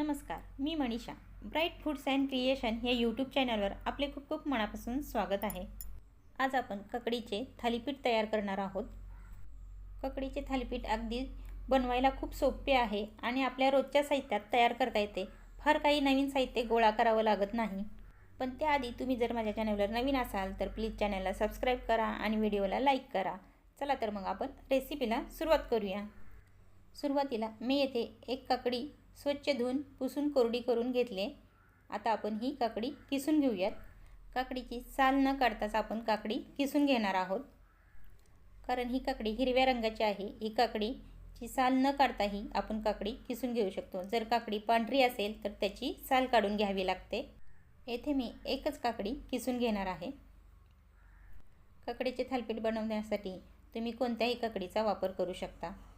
नमस्कार मी Manisha. Bright Foods and Creation या YouTube चॅनलवर आपले खूप खूप मनापासून स्वागत आहे. आज आपण ककडीचे थालीपीठ तयार करणार आहोत. ककडीचे थालीपीठ अगदी बनवायला खूप सोपे आहे आणि आपल्या रोजच्या साहित्यात तयार करता येते. फार काही नवीन साहित्य गोळा करावं लागत नाही. पण त्याआधी तुम्ही जर माझ्या चॅनलवर नवीन असाल तर प्लीज चॅनलला सबस्क्राईब करा आणि व्हिडिओला लाईक करा. चला तर मग आपण रेसिपीला सुरुवात करूया. सुरुवातीला मी येथे एक काकडी स्वच्छ धुवून पुसून कोरडी करून घेतले. आता आपण ही काकडी किसून घेऊयात. काकडीची साल न काढताच आपण काकडी किसून घेणार आहोत. कारण ही काकडी हिरव्या रंगाची आहे. ही काकडीची साल न काढताही आपण काकडी किसून घेऊ शकतो. जर काकडी पांढरी असेल तर त्याची साल काढून घ्यावी लागते. येथे मी एकच काकडी किसून घेणार आहे. काकडीचे थालपीठ बनवण्यासाठी तुम्ही कोणत्याही काकडीचा वापर करू शकता.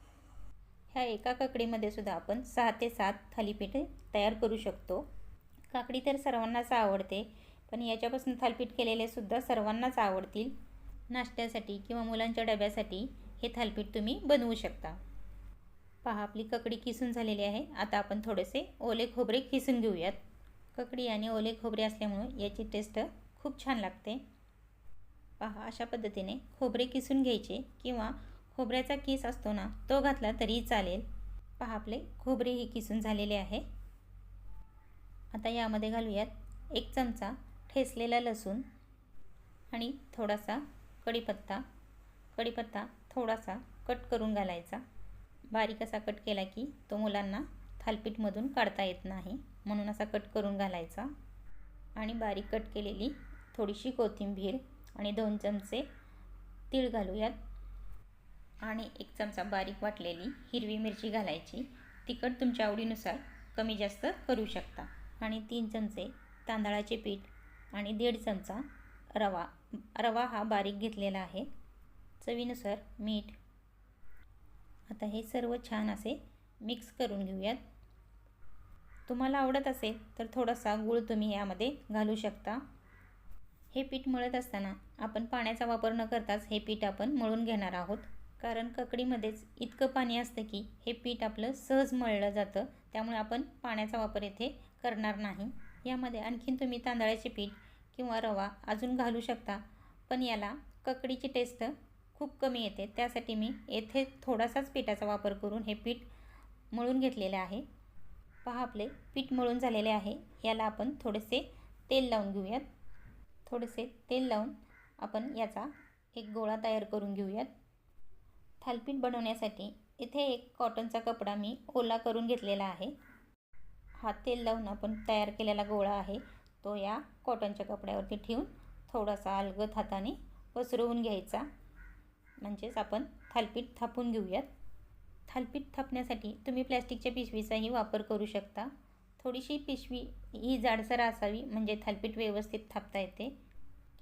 ह्या एका काकडीमध्ये सुद्धा आपण सहा ते सात थालीपीठे तयार करू शकतो. काकडी तर सर्वांनाच आवडते पण याच्यापासून थालीपीठ केलेले सुद्धा सर्वांनाच आवडतील. नाश्त्यासाठी किंवा मुलांच्या डब्यासाठी हे थालीपीठ तुम्ही बनवू शकता. पहा आपली ककडी किसून झालेली आहे. आता आपण थोडेसे ओले खोबरे किसून घेऊयात. ककडी आणि ओले खोबरे असल्यामुळे याची टेस्ट खूप छान लागते. पहा अशा पद्धतीने खोबरे किसून घ्यायचे किंवा खोबऱ्याचा किस असतो ना तो घातला तरी चालेल. पहा आपले खोबरेही किसून झालेले आहे. आता यामध्ये घालूयात एक चमचा ठेसलेला लसूण आणि थोडासा कढीपत्ता. कढीपत्ता थोडासा कट करून घालायचा. बारीक असा कट केला की तो मुलांना थालपीठमधून काढता येत नाही म्हणून असा कट करून घालायचा. आणि बारीक कट केलेली थोडीशी कोथिंबीर आणि दोन चमचे तीळ घालूयात. आणि एक चमचा बारीक वाटलेली हिरवी मिरची घालायची. तिखट तुमच्या आवडीनुसार कमी जास्त करू शकता. आणि तीन चमचे तांदळाचे पीठ आणि दीड चमचा रवा. रवा हा बारीक घेतलेला आहे. चवीनुसार मीठ. आता हे सर्व छान असे मिक्स करून घेऊयात. तुम्हाला आवडत असेल तर थोडासा गूळ तुम्ही यामध्ये घालू शकता. हे पीठ मळत असताना आपण पाण्याचा वापर न करताच हे पीठ आपण मळून घेणार आहोत. कारण ककडीमध्येच इतकं पाणी असतं की हे पीठ आपलं सहज मळलं जातं. त्यामुळे आपण पाण्याचा वापर येथे करणार नाही. यामध्ये आणखीन तुम्ही तांदळाचे पीठ किंवा रवा अजून घालू शकता. पण याला ककडीची टेस्ट खूप कमी येते. त्यासाठी मी येथे थोडासाच पिठाचा वापर करून हे पीठ मळून घेतलेले आहे. पहा आपले पीठ मळून झालेले आहे. याला आपण थोडेसे तेल लावून घेऊयात. थोडेसे तेल लावून आपण याचा एक गोळा तयार करून घेऊयात. थालपीठ बनवण्यासाठी इथे एक कॉटनचा कपडा मी ओला करून घेतलेला आहे. हा तेल लावून आपण तयार केलेला गोळा आहे तो या कॉटनच्या कपड्यावरती ठेवून थोडासा अलगद हाताने पसरवून घ्यायचा. म्हणजेच आपण थालपीठ थापून घेऊयात. थालपीठ थापण्यासाठी तुम्ही प्लॅस्टिकच्या पिशवीचाही वापर करू शकता. थोडीशी पिशवी ही जाडसर असावी म्हणजे थालपीठ व्यवस्थित थापता येते.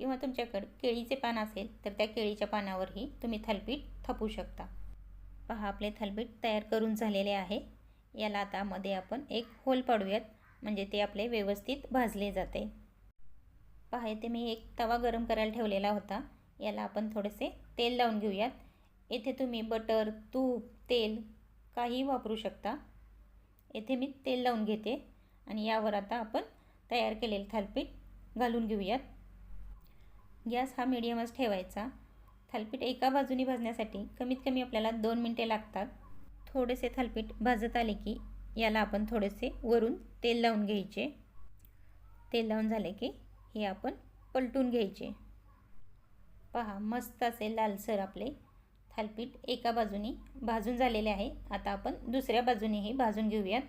किंवा तुमच्याकडे केळीचे पान असेल तर त्या केळीच्या पानावरही तुम्ही थालपीठ थापू शकता. पहा आपले थालपीठ तयार करून झालेले आहे. याला आता मध्ये आपण एक होल पाडूयात म्हणजे ते आपले व्यवस्थित भाजले जाते. पहा इथे मी एक तवा गरम करायला ठेवलेला होता. याला आपण थोडेसे तेल लावून घेऊयात. येथे तुम्ही बटर तूप तेल काही वापरू शकता. येथे मी तेल लावून घेते आणि यावर आता आपण तयार केलेले थालपीठ घालून घेऊयात. गॅस हा मिडियमच ठेवायचा. थालपीठ एका बाजूनी भाजण्यासाठी कमीत कमी आपल्याला दोन मिनटे लागतात. थोडेसे थालपीठ भाजत आले की याला आपण थोडेसे वरून तेल लावून घ्यायचे. तेल लावून झाले की हे आपण पलटून घ्यायचे. पहा मस्त असे लालसर आपले थालपीठ एका बाजूनी भाजून झालेले आहे. आता आपण दुसऱ्या बाजूनेही भाजून घेऊयात.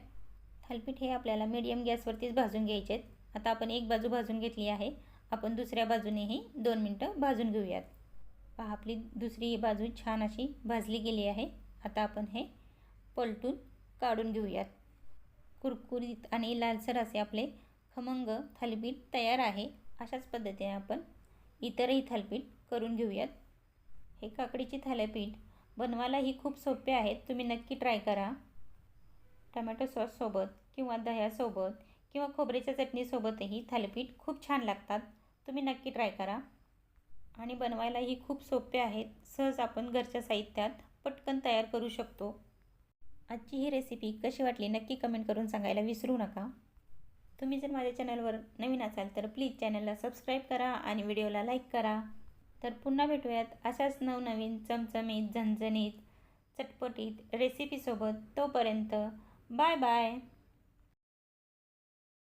थालपीठ हे आपल्याला मीडियम गॅसवरतीच भाजून घ्यायचे आहेत आता आपण एक बाजू भाजून घेतली आहे. आपण दुसऱ्या बाजूनेही दोन मिनटं भाजून घेऊयात. पहा आपली दुसरी बाजू छान अशी भाजली गेली आहे. आता आपण हे पलटून काढून घेऊयात. कुरकुरीत आणि लालसर असे आपले खमंग थालीपीठ तयार आहे. अशाच पद्धतीने आपण इतरही थालीपीठ करून घेऊयात. हे काकडीचे थालीपीठ बनवायलाही खूप सोपे आहेत. तुम्ही नक्की ट्राय करा. टमॅटो सॉससोबत किंवा दह्यासोबत किंवा खोबऱ्याच्या चटणीसोबतही थालीपीठ खूप छान लागतात. तुम्ही नक्की ट्राय करा. आणि बनवायलाही खूप सोपे आहेत. सहज आपण घरच्या साहित्यात पटकन तयार करू शकतो. आजची ही रेसिपी कशी वाटली नक्की कमेंट करून सांगायला विसरू नका. तुम्ही जर माझ्या चॅनलवर नवीन असाल तर प्लीज चॅनलला सबस्क्राईब करा आणि व्हिडिओला लाईक करा. तर पुन्हा भेटूयात अशाच नवनवीन चमचमीत झणझणीत चटपटीत रेसिपीसोबत तोपर्यंत बाय बाय